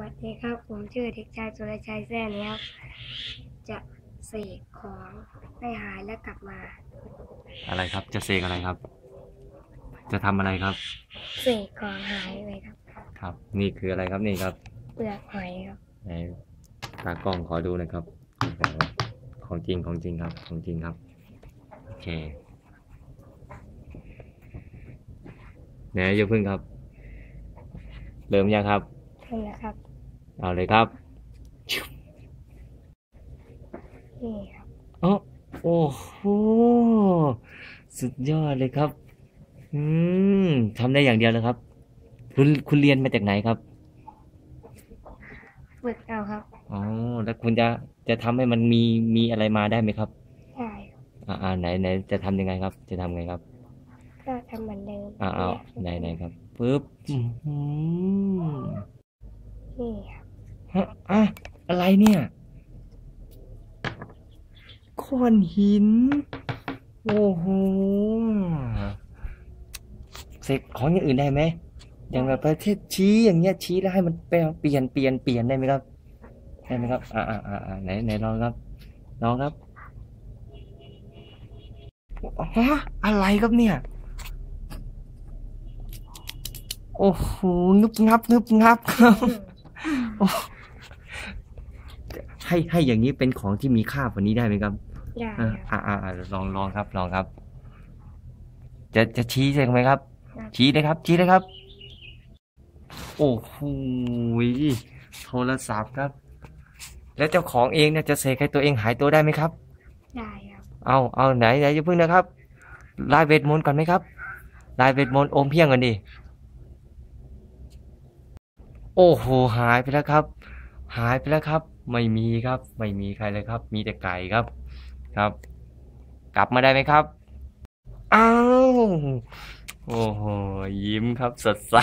วัสดีครับ ผมชื่อเด็กชายสุรชัยแซ่เนี้ยครับจะเสกของให้หายและกลับมา อะไรครับ จะเสกอะไรครับ จะทำอะไรครับ เสกของหายไปครับ ครับ นี่คืออะไรครับนี่ครับเปลือกหอยครับไหนตากล้องขอดูหนะครับโอ้โหของจริงของจริงครับ ของจริงครับ โอเคไหนอย่าพึ่งครับ เริ่มยังครับ นี่นะครับ เอาเลยครับนี่ครับโอ้โอ้โห สุดยอดเลยครับ อืมทำได้อย่างเดียวเลยครับ คุณคุณเรียนมาจากไหนครับฝึกเอาครับ อ๋อ แล้วคุณจะจะทำให้มันมีมีอะไรมาได้ไหมครับ ได้ครับอ่าอ่าไหนไหนจะทำยังไงครับ จะทำไงครับ ก็ทำเหมือนเดิมอ่าเอาไหนไหนครับปึ๊บอื้อหือ นี่ครับฮะอะอะไรเนี่ยก้อนหิน โอ้โหเสกของอย่างอื่นได้ไหมอย่างแบบประเทศชี้อย่างเงี้ยชี้แล้วให้มันเปลี่ยนเปลี่ยนเปลี่ยนได้ไหมครับได้ไหมครับอ่าอ่าอ่าไหนไหนลองครับลองครับฮะอะไรครับเนี่ย โอ้โหงึบงับงึบงับครับ ให้ให้อย่างนี้เป็นของที่มีค่ากว่านี้ได้ไหมครับได้อ่าครับอ่าอ่าลองลองครับลองครับ จะจะชี้ใช่ไหมครับครับ ชี้เลยครับ ชี้เลยครับ โอ้โหโทรศัพท์ครับ แล้วเจ้าของเองเนี่ยจะเสกให้ตัวเองหายตัวได้ไหมครับ ได้ครับเอาเอาไหนไหนอย่าเพิ่งนะครับลายเวทมนต์ก่อนไหมครับลายเวทมนต์อมเพียงก่อนดิ โอ้โหหายไปแล้วครับ หายไปแล้วครับ ไม่มีครับ ไม่มีใครเลยครับ มีแต่ไก่ครับ ครับ กลับมาได้ไหมครับอ้าวโอ้โหยิ้มครับสดใส